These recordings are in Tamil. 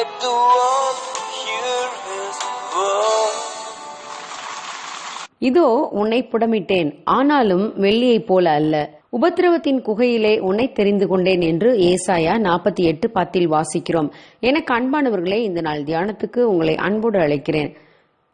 let the world hear his voice. இதோ உன்னை புடமிட்டேன் ஆனாலும் வெள்ளியைப் போல அல்ல. உபத்திரவத்தின் குகையிலே உன்னை தெரிந்து கொண்டேன் என்று ஏசாயா நாற்பத்தி எட்டு பத்தில் வாசிக்கிறோம். எனக்கு அன்பானவர்களே இந்த நாள் தியானத்துக்கு உங்களை அன்போடு அழைக்கிறேன்.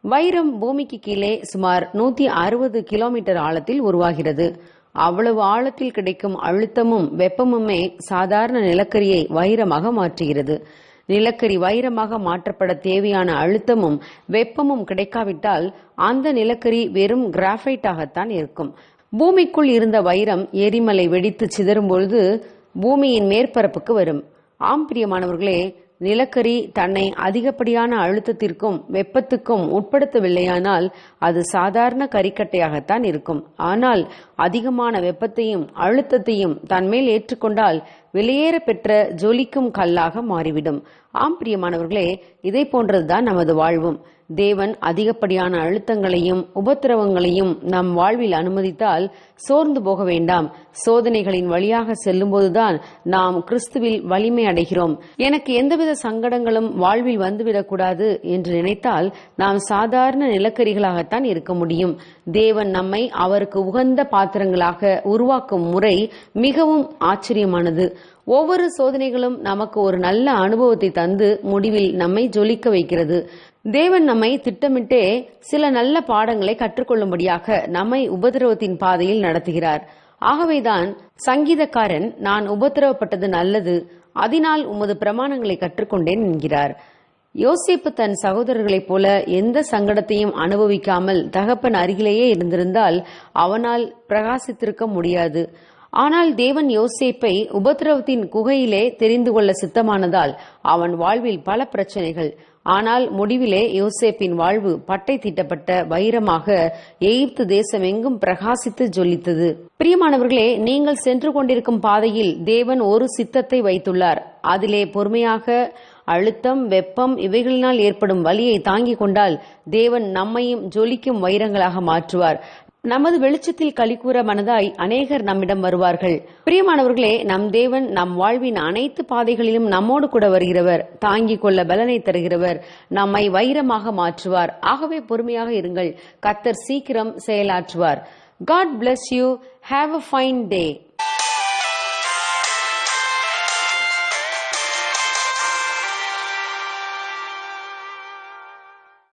வைரம் பூமிக்கு கீழே சுமார் நூத்தி அறுபது கிலோமீட்டர் ஆழத்தில் உருவாகிறது. அவ்வளவு ஆழத்தில் கிடைக்கும் அழுத்தமும் வெப்பமுமே சாதாரண நிலக்கரியை வைரமாக மாற்றுகிறது. நிலக்கரி வைரமாக மாற்றப்பட தேவையான அழுத்தமும் வெப்பமும் கிடைக்காவிட்டால் அந்த நிலக்கரி வெறும் கிராஃபைட்டாகத்தான் இருக்கும். பூமிக்குள் இருந்த வைரம் எரிமலை வெடித்து சிதறும் பொழுது பூமியின் மேற்பரப்புக்கு வரும். ஆம் பிரியமானவர்களே நிலக்கரி தன்னை அதிகப்படியான அழுத்தத்திற்கும் வெப்பத்துக்கும் உட்படுத்தவில்லையானால் அது சாதாரண கரிக்கட்டையாகத்தான் இருக்கும். ஆனால் அதிகமான வெப்பத்தையும் அழுத்தத்தையும் தன்மேல் ஏற்றுக்கொண்டால் வெளியேற பெற்ற ஜொலிக்கும் கல்லாக மாறிவிடும். ஆம் பிரியமானவர்களே இதை போன்றதுதான் நமது வாழ்வும். தேவன் அதிகப்படியான அழுத்தங்களையும் உபத்திரவங்களையும் நம் வாழ்வில் அனுமதித்தால் சோர்ந்து போக வேண்டாம். சோதனைகளின் வழியாக செல்லும்போதுதான் நாம் கிறிஸ்துவில் வலிமை அடைகிறோம். எனக்கு எந்தவித சங்கடங்களும் வாழ்வில் வந்துவிடக்கூடாது என்று நினைத்தால் நாம் சாதாரண நிலக்கரிகளாகத்தான் இருக்க முடியும். தேவன் நம்மை அவருக்கு உகந்த பாத்திரங்களாக உருவாக்கும் முறை மிகவும் ஆச்சரியமானது. ஒவ்வொரு சோதனைகளும் நமக்கு ஒரு நல்ல அனுபவத்தை தந்து முடிவில் நம்மை ஜொலிக்க வைக்கிறது. தேவன் நம்மை திட்டமிட்டே சில நல்ல பாடங்களை கற்றுக்கொள்ளும்படியாக நம்மை உபதிரவத்தின் பாதையில் நடத்துகிறார். ஆகவேதான் சங்கீதக்காரன் நான் உபத்திரவப்பட்டது நல்லது அதனால் உமது பிரமாணங்களை கற்றுக்கொண்டேன் என்கிறார். யோசிப்பு தன் சகோதரர்களைப் போல எந்த சங்கடத்தையும் அனுபவிக்காமல் தகப்பன் அருகிலேயே இருந்திருந்தால் அவனால் பிரகாசித்திருக்க முடியாது. ஆனால் தேவன் யோசேப்பை உபத்திரவத்தின் குகையிலே தெரிந்து கொள்ள சித்தமானதால் அவன் வாழ்வில் பல பிரச்சனைகள். ஆனால் முடிவிலே யோசேப்பின் வாழ்வு பட்டை தீட்டப்பட்ட வைரமாக எகிப்து தேசம் எங்கும் பிரகாசித்து ஜொலித்தது. பிரியமானவர்களே நீங்கள் சென்று கொண்டிருக்கும் பாதையில் தேவன் ஒரு சித்தத்தை வைத்துள்ளார். அதிலே பொறுமையாக அழுத்தம் வெப்பம் இவைகளினால் ஏற்படும் வலியை தாங்கிக் கொண்டால் தேவன் நம்மையும் ஜொலிக்கும் வைரங்களாக மாற்றுவார். நமது வெளிச்சத்தில் கலிகூற மனதாய் அநேகர் நம்மிடம் வருவார்கள். பிரியமானவர்களே நம் தேவன் நம் வாழ்வின் அனைத்து பாதைகளிலும் நம்மோடு கூட வருகிறவர். தாங்கிக் கொள்ள பலனை தருகிறவர். நம்மை வைரமாக மாற்றுவார். ஆகவே பொறுமையாக இருங்கள். கத்தர் சீக்கிரம் செயலாற்றுவார். God bless you have a fine day